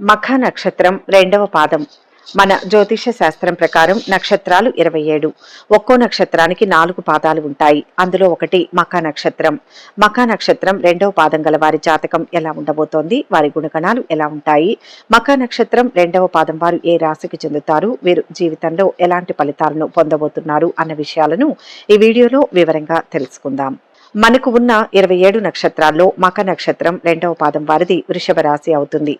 మఖ నక్షత్రం రెండవ పాదం. మన జ్యోతిష శాస్త్రం ప్రకారం నక్షత్రాలు ఇరవై ఏడు. ఒక్కో నక్షత్రానికి నాలుగు పాదాలు ఉంటాయి. అందులో ఒకటి మఖ నక్షత్రం మఖ నక్షత్రం రెండవ పాదం గల వారి జాతకం ఎలా ఉండబోతోంది? వారి గుణగణాలు ఎలా ఉంటాయి? మఖ నక్షత్రం రెండవ పాదం వారు ఏ రాశికి చెందుతారు? వీరు జీవితంలో ఎలాంటి ఫలితాలను పొందబోతున్నారు? అన్న విషయాలను ఈ వీడియోలో వివరంగా తెలుసుకుందాం. మనకు ఉన్న ఇరవై ఏడు నక్షత్రాల్లో మక నక్షత్రం రెండవ పాదం వారిది వృషభ రాశి అవుతుంది.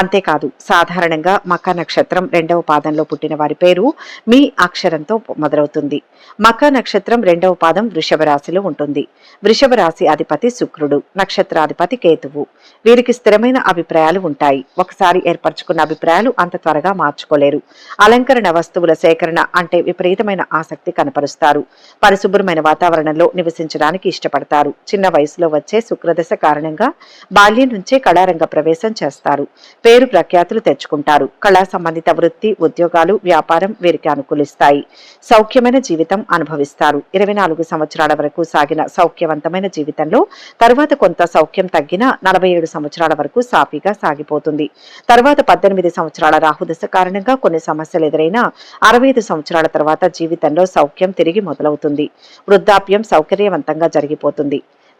అంతేకాదు సాధారణంగా మక నక్షత్రం రెండవ పాదంలో పుట్టిన వారి పేరు మీ అక్షరంతో మొదలవుతుంది. మక నక్షత్రం రెండవ పాదం వృషభ రాశిలో ఉంటుంది. వృషభ రాశి అధిపతి శుక్రుడు నక్షత్రాధిపతి కేతువు. వీరికి స్థిరమైన అభిప్రాయాలు ఉంటాయి. ఒకసారి ఏర్పరచుకున్న అభిప్రాయాలు అంత త్వరగా మార్చుకోలేరు. అలంకరణ వస్తువుల సేకరణ అంటే విపరీతమైన ఆసక్తి కనపరుస్తారు. పరిశుభ్రమైన వాతావరణంలో నివసించడానికి ఇష్టపడతారు. చిన్న వయసులో వచ్చే శుక్రదశ కారణంగా బాల్యం నుంచే కళారంగ ప్రవేశం చేస్తారు. పేరు ప్రఖ్యాతులు తెచ్చుకుంటారు. కళా సంబంధిత వృత్తి ఉద్యోగాలు వ్యాపారం వీరికి అనుకూలిస్తాయి. సౌఖ్యమైన జీవితం అనుభవిస్తారు. ఇరవై నాలుగు సంవత్సరాల వరకు సాగిన సౌఖ్యవంతమైన జీవితంలో తర్వాత కొంత సౌఖ్యం తగ్గిన నలభై ఏడు సంవత్సరాల వరకు సాఫీగా సాగిపోతుంది. తర్వాత పద్దెనిమిది సంవత్సరాల రాహుదశ కారణంగా కొన్ని సమస్యలు ఎదురైనా అరవై ఐదు సంవత్సరాల తర్వాత జీవితంలో సౌఖ్యం తిరిగి మొదలవుతుంది. వృద్ధాప్యం సౌకర్యవంతంగా జరిగిపోతుంది.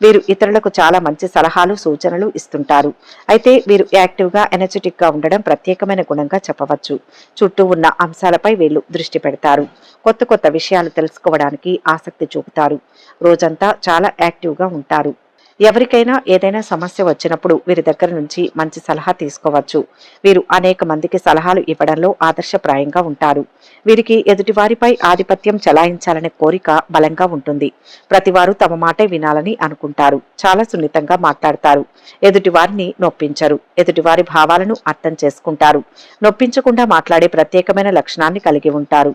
వీరు ఇతరులకు చాలా మంచి సలహాలు సూచనలు ఇస్తుంటారు. అయితే వీరు యాక్టివ్గా గా ఉండడం ప్రత్యేకమైన గుణంగా చెప్పవచ్చు. చుట్టూ ఉన్న అంశాలపై వీళ్ళు దృష్టి పెడతారు. కొత్త కొత్త విషయాలు తెలుసుకోవడానికి ఆసక్తి చూపుతారు. రోజంతా చాలా యాక్టివ్గా ఉంటారు. ఎవరికైనా ఏదైనా సమస్య వచ్చినప్పుడు వీరి దగ్గర నుంచి మంచి సలహా తీసుకోవచ్చు. వీరు అనేక మందికి సలహాలు ఇవ్వడంలో ఆదర్శప్రాయంగా ఉంటారు. వీరికి ఎదుటివారిపై ఆధిపత్యం చలాయించాలనే కోరిక బలంగా ఉంటుంది. ప్రతివారు తమ మాటే వినాలని అనుకుంటారు. చాలా సున్నితంగా మాట్లాడతారు. ఎదుటివారిని నొప్పించరు. ఎదుటివారి భావాలను అర్థం చేసుకుంటారు. నొప్పించకుండా మాట్లాడే ప్రత్యేకమైన లక్షణాన్ని కలిగి ఉంటారు.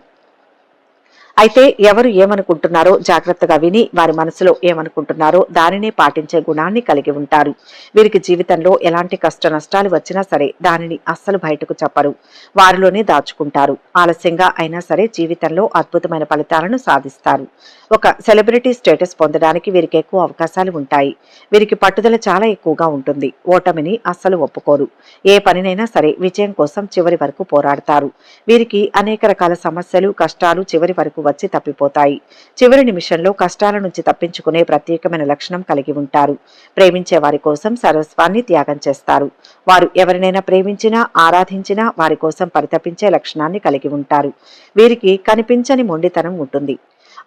అయితే ఎవరు ఏమనుకుంటున్నారో జాగ్రత్తగా విని వారి మనసులో ఏమనుకుంటున్నారో దానినే పాటించే గుణాన్ని కలిగి ఉంటారు. వీరికి జీవితంలో ఎలాంటి కష్ట నష్టాలు వచ్చినా సరే దానిని అస్సలు బయటకు చెప్పరు. వారిలోనే దాచుకుంటారు. ఆలస్యంగా అయినా సరే జీవితంలో అద్భుతమైన ఫలితాలను సాధిస్తారు. ఒక సెలబ్రిటీ స్టేటస్ పొందడానికి వీరికి ఎక్కువ అవకాశాలు ఉంటాయి. వీరికి పట్టుదల చాలా ఎక్కువగా ఉంటుంది. ఓటమిని అస్సలు ఒప్పుకోరు. ఏ పనినైనా సరే విజయం కోసం చివరి వరకు పోరాడతారు. వీరికి అనేక రకాల సమస్యలు కష్టాలు చివరి వరకు వచ్చి తప్పిపోతాయి. చివరి నిమిషంలో కష్టాల నుంచి తప్పించుకునే ప్రత్యేకమైన లక్షణం కలిగి ఉంటారు. ప్రేమించే వారి కోసం సర్వస్వాన్ని త్యాగం చేస్తారు. వారు ఎవరినైనా ప్రేమించినా ఆరాధించినా వారి కోసం పరితపించే లక్షణాన్ని కలిగి ఉంటారు. వీరికి కనిపించని మొండితనం ఉంటుంది.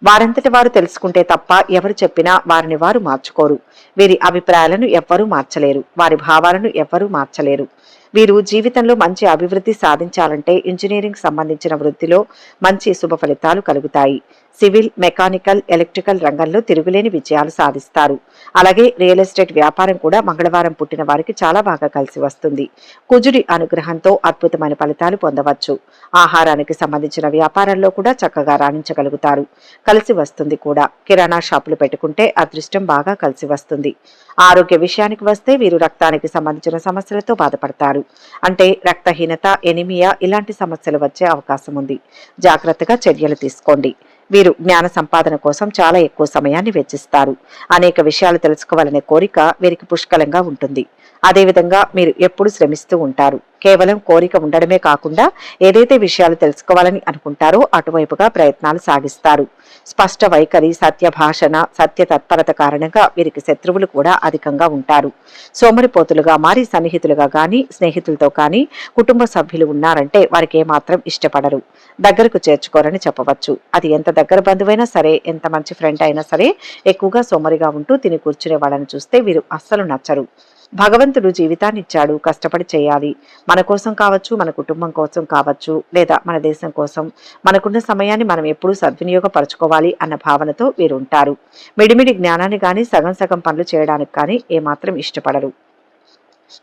వారంతటి వారు తెలుసుకుంటే తప్ప ఎవరు చెప్పినా వారిని వారు మార్చుకోరు. వీరి అభిప్రాయాలను ఎవ్వరూ మార్చలేరు. వారి భావాలను ఎవ్వరూ మార్చలేరు. వీరు జీవితంలో మంచి అభివృద్ధి సాధించాలంటే ఇంజనీరింగ్ సంబంధించిన వృత్తిలో మంచి శుభ ఫలితాలు కలుగుతాయి. సివిల్ మెకానికల్ ఎలక్ట్రికల్ రంగంలో తిరుగులేని విజయాలు సాధిస్తారు. అలాగే రియల్ ఎస్టేట్ వ్యాపారం కూడా మంగళవారం పుట్టిన వారికి చాలా బాగా కలిసి వస్తుంది. కుజుడి అనుగ్రహంతో అద్భుతమైన ఫలితాలు పొందవచ్చు. ఆహారానికి సంబంధించిన వ్యాపారంలో కూడా చక్కగా రాణించగలుగుతారు. కలిసి వస్తుంది కూడా. కిరాణా షాపులు పెట్టుకుంటే అదృష్టం బాగా కలిసి వస్తుంది. ఆరోగ్య విషయానికి వస్తే వీరు రక్తానికి సంబంధించిన సమస్యలతో బాధపడతారు. అంటే రక్తహీనత ఎనిమియా ఇలాంటి సమస్యలు వచ్చే అవకాశం ఉంది. జాగ్రత్తగా చర్యలు తీసుకోండి. వీరు జ్ఞాన సంపాదన కోసం చాలా ఎక్కువ సమయాన్ని వెచ్చిస్తారు. అనేక విషయాలు తెలుసుకోవాలనే కోరిక వీరికి పుష్కలంగా ఉంటుంది. అదేవిధంగా మీరు ఎప్పుడు శ్రమిస్తూ ఉంటారు. కేవలం కోరిక ఉండడమే కాకుండా ఏదైతే విషయాలు తెలుసుకోవాలని అనుకుంటారో అటువైపుగా ప్రయత్నాలు సాగిస్తారు. స్పష్ట వైఖరి సత్య భాషణ సత్య తత్పరత కారణంగా వీరికి శత్రువులు కూడా అధికంగా ఉంటారు. సోమరిపోతులుగా మారి సన్నిహితులుగా కానీ స్నేహితులతో కానీ కుటుంబ సభ్యులు ఉన్నారంటే వారికి ఏమాత్రం ఇష్టపడరు. దగ్గరకు చేర్చుకోరని చెప్పవచ్చు. అది ఎంత దగ్గర బంధువైనా సరే ఎంత మంచి ఫ్రెండ్ అయినా సరే ఎక్కువగా సోమరిగా ఉంటూ తిని కూర్చునే వాళ్ళని చూస్తే వీరు అస్సలు నచ్చరు. భగవంతుడు జీవితాన్ని ఇచ్చాడు కష్టపడి చేయాలి. మన కోసం కావచ్చు మన కుటుంబం కోసం కావచ్చు లేదా మన దేశం కోసం. మనకున్న సమయాన్ని మనం ఎప్పుడూ సద్వినియోగపరచుకోవాలి అన్న భావనతో వీరు ఉంటారు మిడిమిడి జ్ఞానాన్ని కానీ సగం సగం పనులు చేయడానికి కానీ ఏమాత్రం ఇష్టపడరు.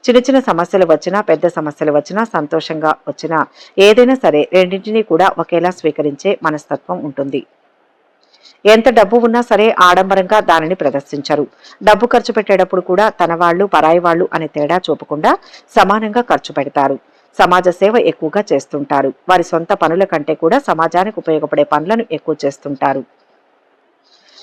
చిన్న చిన్న సమస్యలు వచ్చినా పెద్ద సమస్యలు వచ్చినా సంతోషంగా వచ్చినా ఏదైనా సరే రెండింటినీ కూడా ఒకేలా స్వీకరించే మనస్తత్వం ఉంటుంది. ఎంత డబ్బు ఉన్నా సరే ఆడంబరంగా దానిని ప్రదర్శించరు. డబ్బు ఖర్చు పెట్టేటప్పుడు కూడా తన వాళ్ళు పరాయి వాళ్ళు అనే తేడా చూపకుండా సమానంగా ఖర్చు పెడతారు. సమాజ సేవ ఎక్కువగా చేస్తుంటారు. వారి సొంత పనుల కంటే కూడా సమాజానికి ఉపయోగపడే పనులను ఎక్కువ చేస్తుంటారు.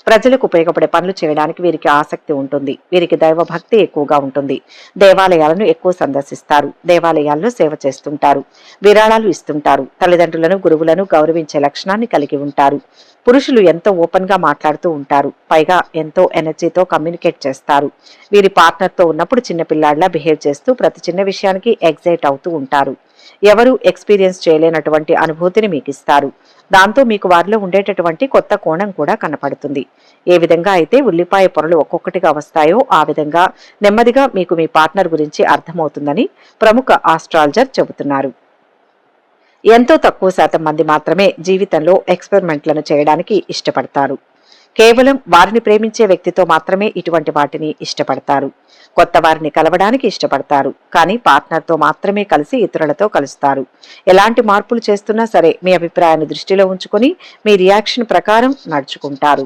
ప్రజలకు ఉపయోగపడే పనులు చేయడానికి వీరికి ఆసక్తి ఉంటుంది. వీరికి దైవ భక్తి ఎక్కువగా ఉంటుంది. దేవాలయాలను ఎక్కువ సందర్శిస్తారు. దేవాలయాల్లో సేవ చేస్తుంటారు. విరాళాలు ఇస్తుంటారు. తల్లిదండ్రులను గురువులను గౌరవించే లక్షణాన్ని కలిగి ఉంటారు. పురుషులు ఎంతో ఓపెన్గా మాట్లాడుతూ ఉంటారు. పైగా ఎంతో ఎనర్జీతో కమ్యూనికేట్ చేస్తారు. వీరి పార్ట్నర్తో ఉన్నప్పుడు చిన్న పిల్లాడిలా బిహేవ్ చేస్తూ ప్రతి చిన్న విషయానికి ఎగ్జైట్ అవుతూ ఉంటారు. ఎవరు ఎక్స్పీరియన్స్ చేయలేనటువంటి అనుభూతిని మీకు ఇస్తారు దాంతో మీకు వారిలో ఉండేటటువంటి కొత్త కోణం కూడా కనపడుతుంది. ఏ విధంగా అయితే ఉల్లిపాయ పొరలు ఒక్కొక్కటిగా వస్తాయో ఆ విధంగా నెమ్మదిగా మీకు మీ పార్ట్నర్ గురించి అర్థమవుతుందని ప్రముఖ ఆస్ట్రాలజర్ చెబుతున్నారు. ఎంతో తక్కువ శాతం మంది మాత్రమే జీవితంలో ఎక్స్పెరిమెంట్లను చేయడానికి ఇష్టపడతారు. కేవలం వారిని ప్రేమించే వ్యక్తితో మాత్రమే ఇటువంటి వాటిని ఇష్టపడతారు. కొత్త వారిని కలవడానికి ఇష్టపడతారు. కానీ పార్ట్నర్తో మాత్రమే కలిసి ఇతరులతో కలుస్తారు. ఎలాంటి మార్పులు చేస్తున్నా సరే మీ అభిప్రాయాన్ని దృష్టిలో ఉంచుకొని మీ రియాక్షన్ ప్రకారం నడుచుకుంటారు.